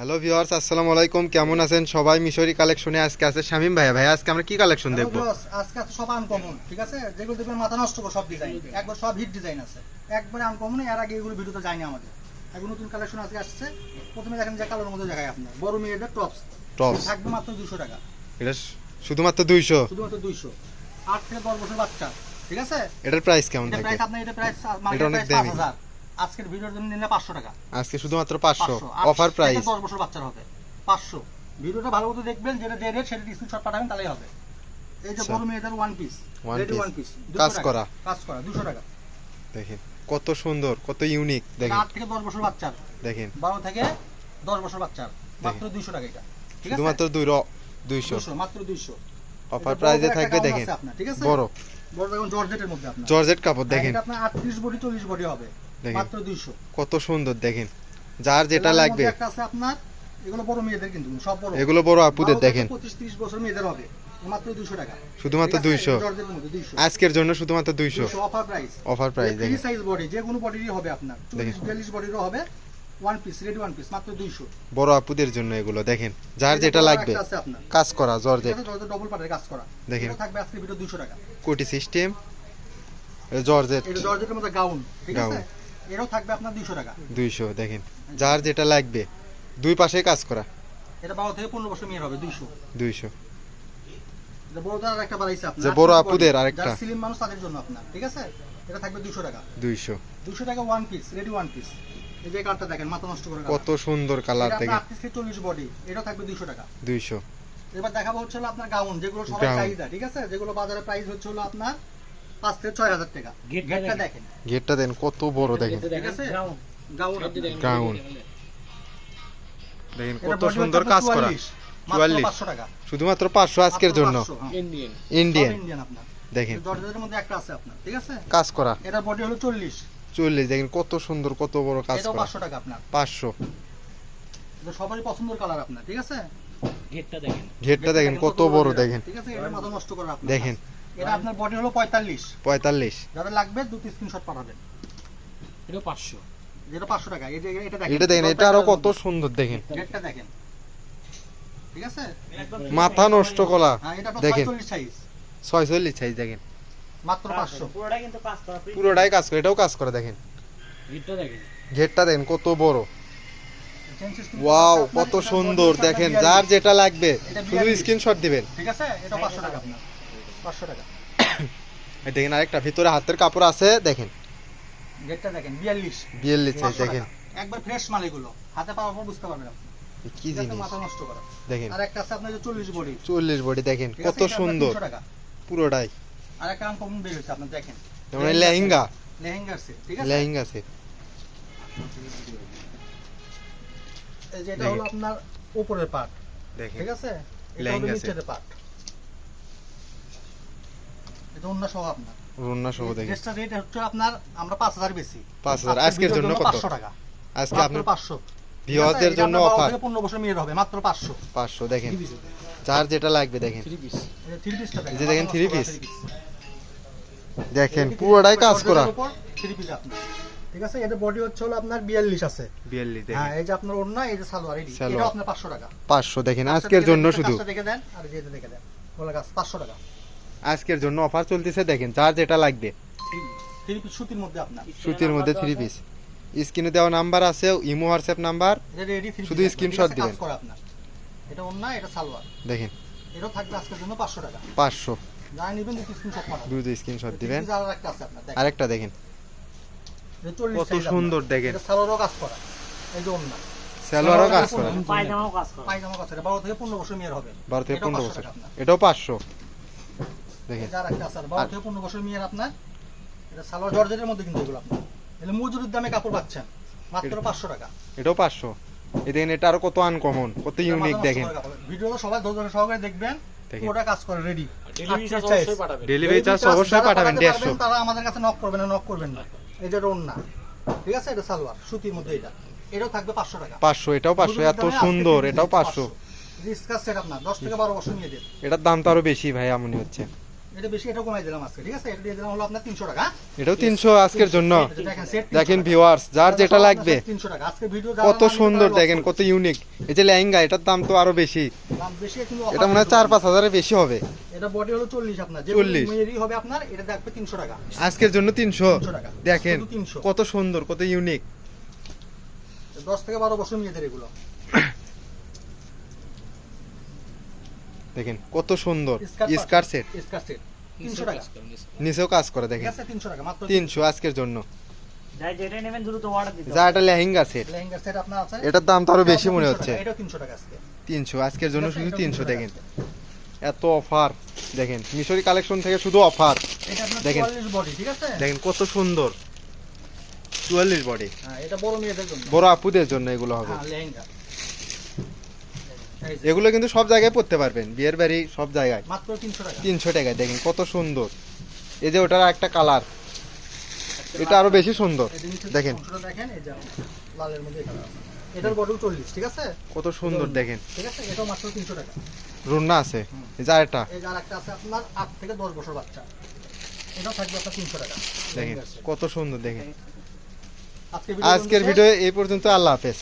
Hello viewers আসসালামু আলাইকুম। কেমন আছেন সবাই? মিশরি কালেকশনে আজকে আছে শামিম ভাইয়া। ভাই আজকে আমরা কি কালেকশন দেখব? আজকে আছে সব আনকমন ঠিক আছে? যেগুলো দেখবেন মাথা নষ্ট করে সব ডিজাইন একবার সব হিট ডিজাইন আছে। একবারে আনকমন এর আগে এগুলো ভিডিওতে যায়নি আমাদের। এখন নতুন কালেকশন আজকে আসছে। প্রথমে দেখেন যে কালোর মধ্যে দেখায় আপনার। বড় মেয়েদের টপস টপস থাকবে মাত্র দুশো টাকা। এটা শুধুমাত্র দুইশো? শুধুমাত্র দুইশো। আট থেকে দশ বছর বাচ্চা ঠিক আছে? এটার প্রাইস কেমন থাকে? প্রাইস আপনার এটা প্রাইস মার্কেট প্রাইস পাঁচ দামি। হাজার। আজকের ভিডিওর জন্য নিলে পাঁচশো টাকা। আজকে শুধুমাত্র পাঁচশো। অফার প্রাইস দশ বছর বাচ্চার হবে। পাঁচশো। ভিডিওটা ভালো মতো দেখবেন যেটা যে রেট সেটা স্ক্রিনশট পাঠাবেন তাহলেই হবে। এই যে আচ্ছা। বড় মেয়েদের one piece ready one piece কাজ করা। কাজ করা। দুশো টাকা। দেখেন কত সুন্দর কত ইউনিক দেখেন। আট থেকে দশ বছর বাচ্চার। দেখেন। বারো থেকে দশ বছর বাচ্চার। মাত্র দুইশো টাকা এটা। ঠিক আছে? শুধুমাত্র দুই দুইশো। দুশো মাত্র দুইশো। অফার প্রাইসে থাকবে দেখেন। বড়। বড় দেখুন জর্জেটের মধ্যে আপনার। জর্জেট কাপড় দেখেন। আপনার আটত্রিশ বডি চল্লিশ বডি হবে। মাত্র দুইশো। কত সুন্দর দেখেন। যার যেটা লাগবে। একটা আছে আপনার এগুলো বড় মেয়েদের কিন্তু সব বড়। এগুলো বড় আপুদের দেখেন। পঁচিশ ত্রিশ বছর মেয়েদের হবে মাত্র দুইশো টাকা। শুধুমাত্র ঠিক আছে? দুইশো জর্জেটের মধ্যে দুইশো। আজকের জন্য শুধুমাত্র দুইশো। Offer price offer price free দেখেন। সাইজ বডি যে কোনো বডিরই হবে আপনার। চল্লিশ দেখেন। বিয়াল্লিশ বডিরও হবে one piece ready one piece মাত্র দুইশো। বড় আপুদের জন্য এগুলো দেখেন। যার যেটা লাগবে। কাজ করা জর্জেট ডবল পাটের কাজ করা। দেখেন। থাকবে আজকে ভিডিও দুশো টাকা। কোটি সিস্টেম জর্জেট এটা জর্জেটের মধ্যে গাউন ঠিক আছে? এটাও থাকবে আপনার দুইশো টাকা। দুইশো দেখেন। যার যেটা লাগবে দুই পাশে কাজ করা। এটা বারো থেকে পনেরো বছর মেয়ের হবে দুইশো। দুইশো। যে বড় আপুদের আরেকটা। স্লিম মানুষ তাদের জন্য আপনার ঠিক আছে? এটা থাকবে দুশো টাকা। দুইশো। দুশো টাকা one piece ready one piece এই যে কার্ডটা দেখেন মাথা নষ্ট করে কত সুন্দর কালার দেখেন। আটত্রিশ থেকে চল্লিশ বডি এটা থাকবে দুশো টাকা। দুইশো। এবার দেখাবো হচ্ছে আপনার গাউন যেগুলো সবাই চাহিদা ঠিক আছে? যেগুলো বাজারে প্রাইস হচ্ছে হলো আপনার পাঁচ থেকে ছয় হাজার টাকা। গেটটা দেখেন। গেটটা দেন কত বড় দেখেন। ঠিক আছে? গাউন। দেখেন। কত সুন্দর কাজ করা। চুয়াল্লিশ। শুধুমাত্র পাঁচশো আজকের জন্য। 500, হ্যাঁ। ইন্ডিয়ান। দেখেন। মধ্যে একটা আছে আপনার ঠিক আছে? কাজ করা। এটা বডি হলো চল্লিশ। চল্লিশ দেখেন কত সুন্দর কত বড় কাজ করা। পাঁচশো টাকা আপনার। পাঁচশো। সবারই পছন্দের কালার আপনার ঠিক আছে? গেটটা দেখেন। ঘেরটা দেখেন কত বড় দেখেন। ঠিক আছে? এটা মাথা নষ্ট করা দেখেন। এটা আপনার বডি হলো পঁয়তাল্লিশ। পঁয়তাল্লিশ। যাদের লাগবে দুটি স্ক্রিনশট পাঠাবেন। এটা পাঁচশো। যেটা পাঁচশো টাকা। এই যে এটা দেখেন। এটা দেখেন এটা আরও কত সুন্দর দেখেন। গেটটা দেখেন। ঠিক আছে? মাথা নষ্ট করা হ্যাঁ এটা আপনার দেখেন। ছয়চল্লিশ সাইজ ছয়চল্লিশ সাইজ দেখেন। মাত্র পাঁচশো। পুরোটাই কাজ করে এটাও কাজ করে দেখেন। গেটটা দেখেন। ঘেরটা দেখেন কত বড়। ওয়াও কত সুন্দর দেখেন যার যেটা লাগবে শুধু স্ক্রিনশট দিবেন। ঠিক আছে? এটা পাঁচশো টাকা। আপনার পাঁচশো টাকা। দেখেন আরেকটা ভিতরে হাতের কাপড় আছে দেখেন। গেটটা দেখেন বিয়াল্লিশ। বিয়াল্লিশ দেখেন। একবার ফ্রেশ মাল এগুলো হাতে পাওয়ার পর বুঝতে পারবেন আপনি। কি জিনিস? মাথা নষ্ট করা। দেখেন। আর একটা আছে আপনার যে চল্লিশ বডি। চল্লিশ বডি দেখেন কত আছে, সুন্দর। পুরোটাই। আর একটা আনকমন বের হয়েছে আপনার দেখেন। লেহেঙ্গা। লেহেঙ্গার সেট ঠিক আছে? লেহেঙ্গা সেট এই যে এটা হলো আপনার উপরের পার্ট দেখেন। ঠিক আছে? এটা হলো লেহেঙ্গা নিচের পার্ট এটা অন্য সহ আপনার। রুন্না সহ দেখেন ড্রেসটা রেট হচ্ছে আপনার আমরা পাঁচ হাজার বেশি। 5,000 আজকের জন্য কত? পাঁচশো টাকা। আজকে আপনার পাঁচশো। ভিউয়ারদের জন্য অফার পনেরো বছর মেয়ের হবে মাত্র পাঁচশো। পাঁচশো দেখেন। যার যেটা লাগবে দেখেন। থ্রি পিস থ্রি পিসটা এই দেখেন। দেখেন পুরোটাই কাজ করা। থ্রি পিস আপনার। ঠিক আছে? এটা বডি হচ্ছে হলো আপনার বিয়াল্লিশ আছে। বিয়াল্লিশ হ্যাঁ এই যে আপনার ওড়না এই যে সালোয়ার এটি এটা আপনার পাঁচশো টাকা। পাঁচশো দেখেন আজকের জন্য শুধু। দেখে দেন আর এই যে দেখে দেন বলে গাছ পাঁচশো টাকা। আজকের জন্য অফার চলতেছে দেখেন যার যেটা লাগবে। সুতির মধ্যে আপনার। সুতির মধ্যে থ্রি পিস স্ক্রিনে দেওয়া নাম্বার আছে ইমো হোয়াটসঅ্যাপ নাম্বার শুধু screenshot দিবেন। এটা ওড়না এটা সালোয়ার। দেখেন। এটাও থাকবে আজকের জন্য পাঁচশো টাকা। পাঁচশো। যারা নেবেন দুটি স্ক্রিনশট পাঠাবেন দুটো স্ক্রিনশট দিবেন। আর আছে আপনার দেখেন। আরেকটা দেখেন। কত সুন্দর দেখেন। এটা সালোয়ারও কাজ করা। এই যে ওড়না। সালোয়ারও কাজ করা। পায়জামাও কাজ করা। পায়জামা কাজ এটা বারো থেকে পনেরো বছর মেয়ের হবে। বারো থেকে এটাও পনেরো 500 বছর এটাও পাঁচশো দেখেন। যার একটা আছে। আর বারো আর- থেকে পনেরো বছর মেয়ের আপনার এটা সালোয়ার জর্জেটের মধ্যে কিন্তু এগুলো আপনার। এগুলো মজুরির দামে কাপড় পাচ্ছেন মাত্র এটা- পাঁচশো টাকা। এটাও পাঁচশো। এই দেখেন এটা আরও কত আনকমন কত ইউনিক দেখেন। ভিডিওটা সবাই ধৈর্য সহকারে দেখবেন পুরোটা কাজ করে রেডি ডেলিভারি চার্জ অবশ্যই পাঠাবেন। ডেলিভারি চার্জ অবশ্যই পাঠাবেন দেড়শো। তারা আমাদের কাছে নক করবেন না নক করবেন না। এই যে ঠিক আছে? এটা সালোয়ার সুতির মধ্যে এটা। এটাও থাকবে পাঁচশো টাকা। পাঁচশো এটাও পাঁচশো এত সুন্দর এটাও পাঁচশো। রিস্কার সেট আপনার দশ থেকে বারো বছর নিয়ে দেন এটার দাম তো আরও বেশি ভাই এমনই হচ্ছে। এটা বেশি এটা কমাই দিলাম আজকে ঠিক আছে? এটা দিয়ে দিলাম হলো আপনার তিনশো টাকা। এটাও তিনশো আজকের জন্য। দেখেন set দেখেন 300 টাকা। ভিউয়ার্স যার যেটা লাগবে। আপনার তিনশো টাকা। আজকে ভিডিও কত সুন্দর দেখেন কত ইউনিক এই যে লেহেঙ্গা এটার দাম তো আরও বেশি। বেশি কিন্তু এটা মনে হয় চার পাঁচ হাজারের বেশি হবে। এটা বডি হলো চল্লিশ আপনার। যে মেয়েরই হবে আপনার এটা দেখবে তিনশো টাকা। আজকের জন্য তিনশো। 300 টাকা। দেখেন শুধু 300 কত সুন্দর কত ইউনিক দশ থেকে বারো বছর মেয়েদের এগুলো। দেখেন কত সুন্দর। Scarf set. Scarf set. তিনশো টাকা। নিচেও কাজ। করে দেখেন। আছে তিনশো টাকা মাত্র তিনশো। আজকের জন্য। যাই যেটাই নেবেন দ্রুত অর্ডার দিতে যা এটা লেহেঙ্গা সেট। লেহেঙ্গা সেট আপনার আছে? এটার দাম তো আরও বেশি মনে হচ্ছে। এটাও তিনশো টাকা আজকে। তিনশো আজকের জন্য শুধু তিনশো 300 দেখেন। এত অফার দেখেন মিশরি কালেকশন থেকে শুধু অফার। এটা দেখেন। বডি ঠিক আছে? দেখেন কত সুন্দর। চুয়াল্লিশ বডি হ্যাঁ এটা বড় মেয়েদের জন্য। বড় আপুদের জন্য এগুলো হবে। হ্যাঁ লেহেঙ্গা। এগুলো কিন্তু সব জায়গায় পড়তে পারবেন। বিয়ের বাড়ি সব জায়গায়। মাত্র তিনশো টাকা। তিনশো টাকায় দেখেন কত সুন্দর। এই যে ওটার একটা কালার। এটা আরও বেশি সুন্দর। দেখেন। এটার চল্লিশ ঠিক আছে? কত সুন্দর দেখেন। ঠিক আছে? এটাও মাত্র তিনশো টাকা। রুন্না আছে। এই যে আরেকটা। এই যে আরেকটা আছে আপনার আট থেকে দশ বছর বাচ্চা। এটাও থাকবে আপনার তিনশো টাকা। দেখেন কত সুন্দর দেখেন। আজকের ভিডিও এই পর্যন্ত। আল্লাহ হাফেজ।